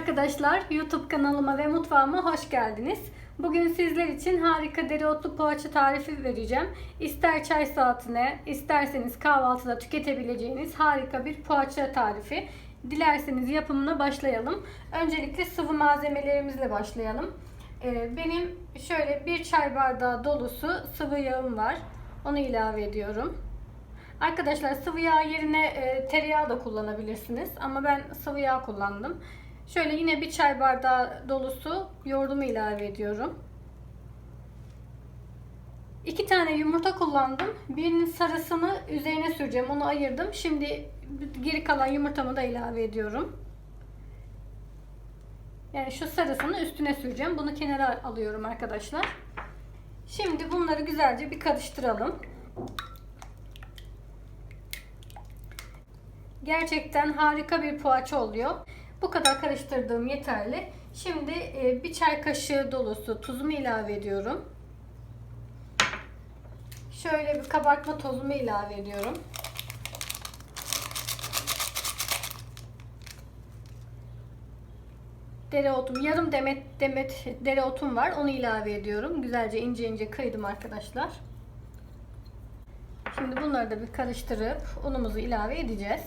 arkadaşlar, YouTube kanalıma ve mutfağıma hoş geldiniz. Bugün sizler için harika dereotlu poğaça tarifi vereceğim. İster çay saatine, isterseniz kahvaltıda tüketebileceğiniz harika bir poğaça tarifi. Dilerseniz yapımına başlayalım. Öncelikle sıvı malzemelerimizle başlayalım. Ee, Benim şöyle bir çay bardağı dolusu sıvı yağım var. Onu ilave ediyorum. Arkadaşlar sıvı yağ yerine e, tereyağı da kullanabilirsiniz. Ama ben sıvı yağ kullandım. Şöyle yine bir çay bardağı dolusu yoğurdumu ilave ediyorum. İki tane yumurta kullandım. Birinin sarısını üzerine süreceğim. Onu ayırdım. Şimdi geri kalan yumurtamı da ilave ediyorum. Yani şu sarısını üstüne süreceğim. Bunu kenara alıyorum arkadaşlar. Şimdi bunları güzelce bir karıştıralım. Gerçekten harika bir poğaça oluyor. Bu kadar karıştırdığım yeterli. Şimdi e, bir çay kaşığı dolusu tuzumu ilave ediyorum. Şöyle bir kabartma tozumu ilave ediyorum. Dereotum, yarım demet demet dereotum var. Onu ilave ediyorum. Güzelce ince ince kıydım arkadaşlar. Şimdi bunları da bir karıştırıp unumuzu ilave edeceğiz.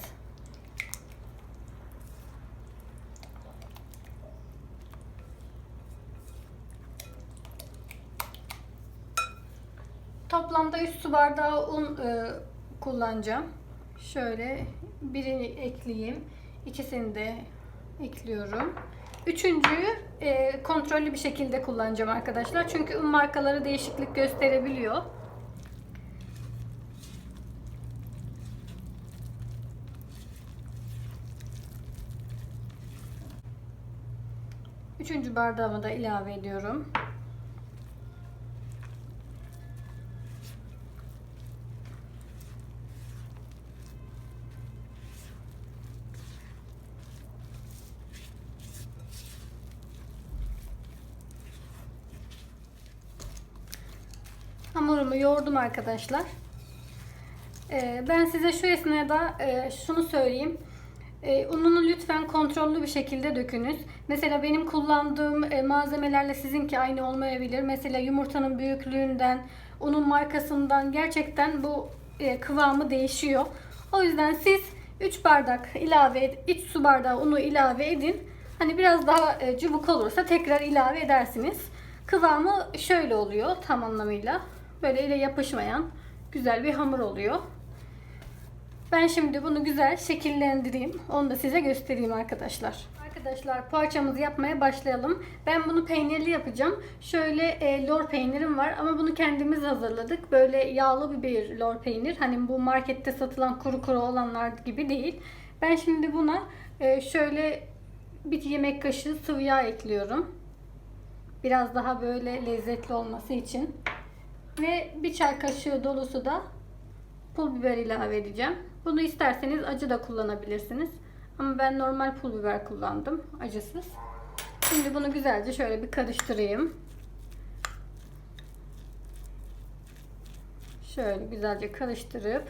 3 su bardağı un e, kullanacağım. Şöyle birini ekleyeyim. İkisini de ekliyorum. Üçüncüyü e, kontrollü bir şekilde kullanacağım arkadaşlar. Çünkü un markaları değişiklik gösterebiliyor. Üçüncü bardağımı da ilave ediyorum. Hamurumu yoğurdum arkadaşlar. Ee, ben size şu esnada e, şunu söyleyeyim. E, ununu lütfen kontrollü bir şekilde dökünüz. Mesela benim kullandığım e, malzemelerle sizinki aynı olmayabilir. Mesela yumurtanın büyüklüğünden, unun markasından gerçekten bu e, kıvamı değişiyor. O yüzden siz 3 bardak ilave, 3 su bardağı unu ilave edin. Hani biraz daha e, cıvık olursa tekrar ilave edersiniz. Kıvamı şöyle oluyor tam anlamıyla. Böyle ele yapışmayan güzel bir hamur oluyor. Ben şimdi bunu güzel şekillendireyim. Onu da size göstereyim arkadaşlar. Arkadaşlar poğaçamızı yapmaya başlayalım. Ben bunu peynirli yapacağım. Şöyle e, lor peynirim var ama bunu kendimiz hazırladık. Böyle yağlı bir lor peynir. Hani bu markette satılan kuru kuru olanlar gibi değil. Ben şimdi buna e, şöyle bir yemek kaşığı sıvı yağ ekliyorum. Biraz daha böyle lezzetli olması için. Ve bir çay kaşığı dolusu da pul biber ilave edeceğim. Bunu isterseniz acı da kullanabilirsiniz. Ama ben normal pul biber kullandım. Acısız. Şimdi bunu güzelce şöyle bir karıştırayım. Şöyle güzelce karıştırıp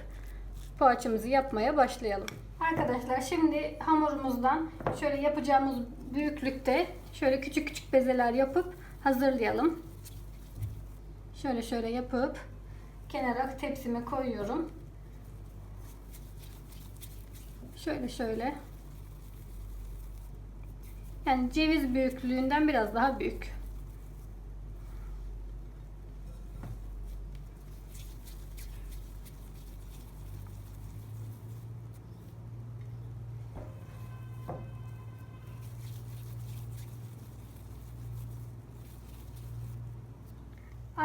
poğaçamızı yapmaya başlayalım. Arkadaşlar şimdi hamurumuzdan şöyle yapacağımız büyüklükte şöyle küçük küçük bezeler yapıp hazırlayalım. Şöyle şöyle yapıp kenara tepsime koyuyorum. Şöyle şöyle. Yani ceviz büyüklüğünden biraz daha büyük.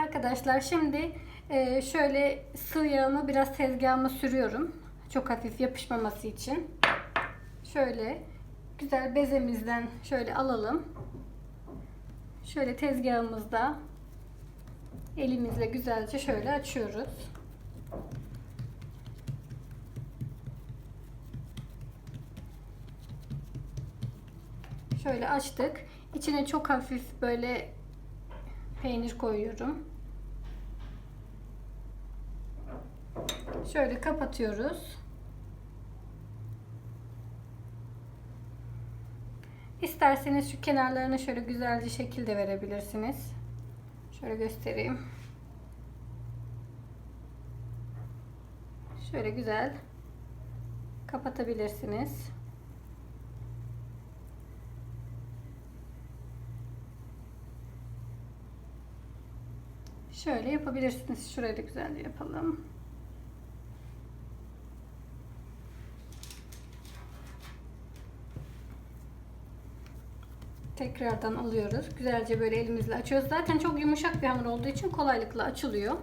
Arkadaşlar şimdi e, şöyle sıvı yağımı biraz tezgahıma sürüyorum. Çok hafif yapışmaması için. Şöyle güzel bezemizden şöyle alalım. Şöyle tezgahımızda elimizle güzelce şöyle açıyoruz. Şöyle açtık. İçine çok hafif böyle peynir koyuyorum. Şöyle kapatıyoruz. İsterseniz şu kenarlarına şöyle güzelce şekil de verebilirsiniz. Şöyle göstereyim. Şöyle güzel kapatabilirsiniz. Şöyle yapabilirsiniz. Şurayı da güzelce yapalım. Tekrardan alıyoruz. Güzelce böyle elimizle açıyoruz. Zaten çok yumuşak bir hamur olduğu için kolaylıkla açılıyor.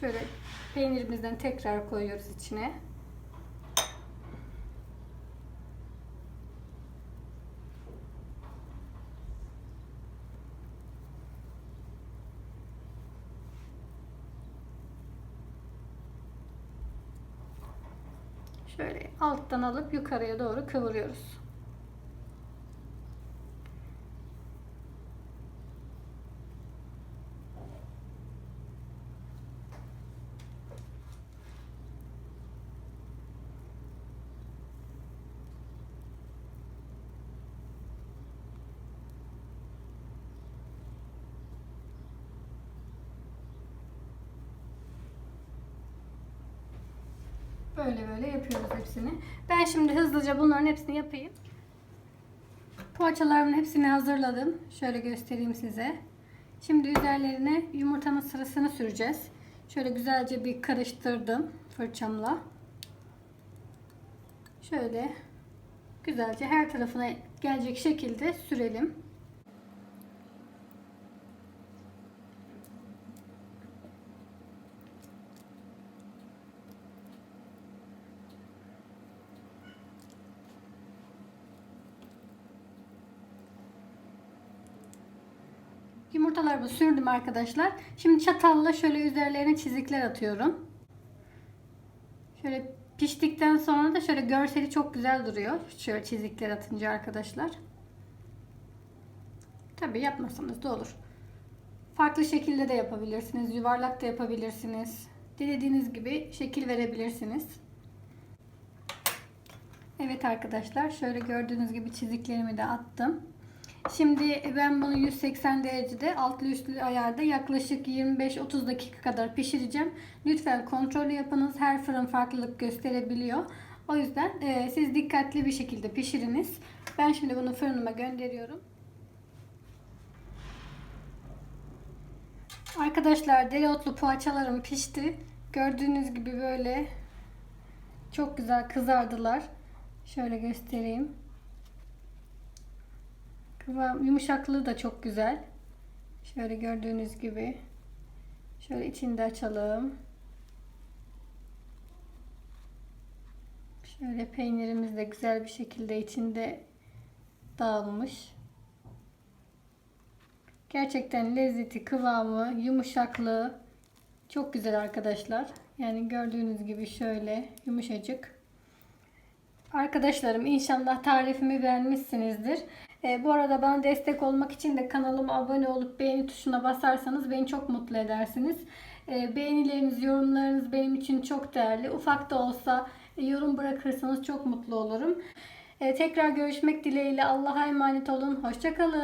Şöyle peynirimizden tekrar koyuyoruz içine. Şöyle alttan alıp yukarıya doğru kıvırıyoruz. Böyle böyle yapıyoruz hepsini. Ben şimdi hızlıca bunların hepsini yapayım. Poğaçalarımın hepsini hazırladım. Şöyle göstereyim size. Şimdi üzerlerine yumurtanın sırasını süreceğiz. Şöyle güzelce bir karıştırdım fırçamla. Şöyle güzelce her tarafına gelecek şekilde sürelim. Yumurtalarımı sürdüm arkadaşlar. Şimdi çatalla şöyle üzerlerine çizikler atıyorum. Şöyle piştikten sonra da şöyle görseli çok güzel duruyor. Şöyle çizikler atınca arkadaşlar. Tabi yapmasanız da olur. Farklı şekilde de yapabilirsiniz. Yuvarlak da yapabilirsiniz. Dilediğiniz gibi şekil verebilirsiniz. Evet arkadaşlar şöyle gördüğünüz gibi çiziklerimi de attım. Şimdi ben bunu 180 derecede altlı üstlü ayarda yaklaşık 25-30 dakika kadar pişireceğim. Lütfen kontrol yapınız. Her fırın farklılık gösterebiliyor. O yüzden e, siz dikkatli bir şekilde pişiriniz. Ben şimdi bunu fırınıma gönderiyorum. Arkadaşlar dereotlu poğaçalarım pişti. Gördüğünüz gibi böyle çok güzel kızardılar. Şöyle göstereyim. Kıvam yumuşaklığı da çok güzel. Şöyle gördüğünüz gibi. Şöyle içini de açalım. Şöyle peynirimiz de güzel bir şekilde içinde dağılmış. Gerçekten lezzeti, kıvamı, yumuşaklığı çok güzel arkadaşlar. Yani gördüğünüz gibi şöyle yumuşacık. Arkadaşlarım inşallah tarifimi beğenmişsinizdir. E, bu arada bana destek olmak için de kanalıma abone olup beğeni tuşuna basarsanız beni çok mutlu edersiniz. E, beğenileriniz, yorumlarınız benim için çok değerli. Ufak da olsa e, yorum bırakırsanız çok mutlu olurum. E, tekrar görüşmek dileğiyle Allah'a emanet olun. Hoşçakalın.